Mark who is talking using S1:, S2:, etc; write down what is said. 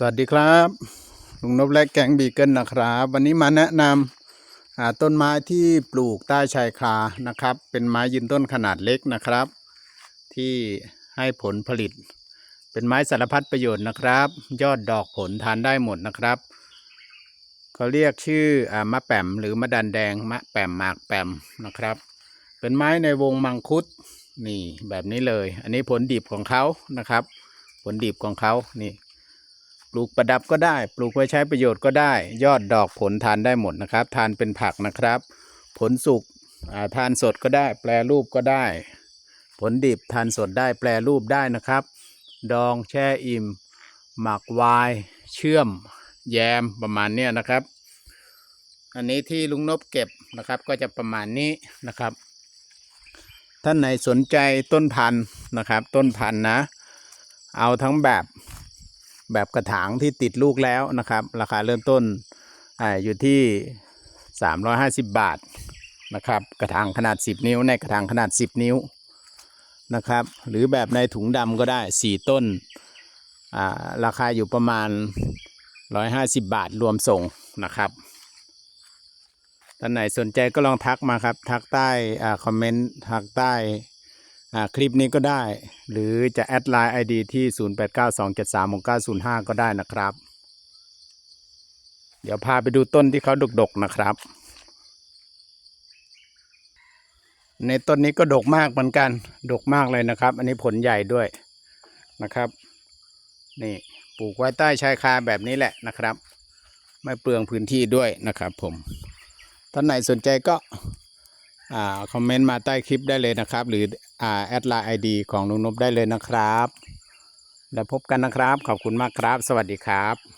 S1: สวัสดีครับลุงนบและแก๊งบีเกิลนะครับ วันนี้มาแนะนำต้นไม้ที่ปลูกใต้ชายคานะครับ เป็นไม้ยืนต้นขนาดเล็กนะครับ ที่ให้ผลผลิต เป็นไม้สารพัดประโยชน์นะครับ ยอดดอกผลทานได้หมดนะครับเขาเรียกชื่ออมะแปมหรือมะดันแดงมะแปมหมากแปมนะครับ เป็นไม้ในวงมังคุดนี่แบบนี้เลย อันนี้ผลดิบของเขานะครับ ผลดิบของเขานี่ ปลูกประดับก็ได้ ปลูกไว้ใช้ประโยชน์ก็ได้ ยอดดอกผลทานได้หมดนะครับ ทานเป็นผักนะครับ ผลสุกทานสดก็ได้ แปรรูปก็ได้ ผลดิบทานสดได้แปรรูปได้นะครับ ดองแช่อิ่ม หมักวาย เชื่อม แยมประมาณเนี้ยนะครับ อันนี้ที่ลุงนบเก็บนะครับก็จะประมาณนี้นะครับ ท่านไหนสนใจต้นพันธุ์นะครับ ต้นพันธุ์นะ เอาทั้งแบบ แบบกระถางที่ติดลูกแล้วนะครับ ราคาเริ่มต้นออยู่ที่ 350 บาทนะครับ กระถางขนาด 10 นิ้ว ในกระถางขนาด 10 นิ้วนะครับ หรือแบบในถุงดำก็ได้ 4 ต้นอ่าราคาอยู่ประมาณ 150 บาทรวมส่งนะครับท่านไหนสนใจก็ลองทักมาครับ ทักใต้อคอมเมนต์ ทักใต้ คลิปนี้ก็ได้ หรือจะแอดไลน์ ID ที่ 0892736905 ก็ได้นะครับ เดี๋ยวพาไปดูต้นที่เขาดกๆนะครับ ในต้นนี้ก็ดกมากเหมือนกัน ดกมากเลยนะครับ อันนี้ผลใหญ่ด้วยนะครับ นี่ปลูกไว้ใต้ชายคาแบบนี้แหละนะครับ ไม่เปลืองพื้นที่ด้วยนะครับผมท่านไหนสนใจก็อ่าคอมเมนต์มาใต้คลิปได้เลยนะครับ หรือ แอดไลน์ไอดีของลุงนบได้เลยนะครับ แล้วพบกันนะครับ ขอบคุณมากครับ สวัสดีครับ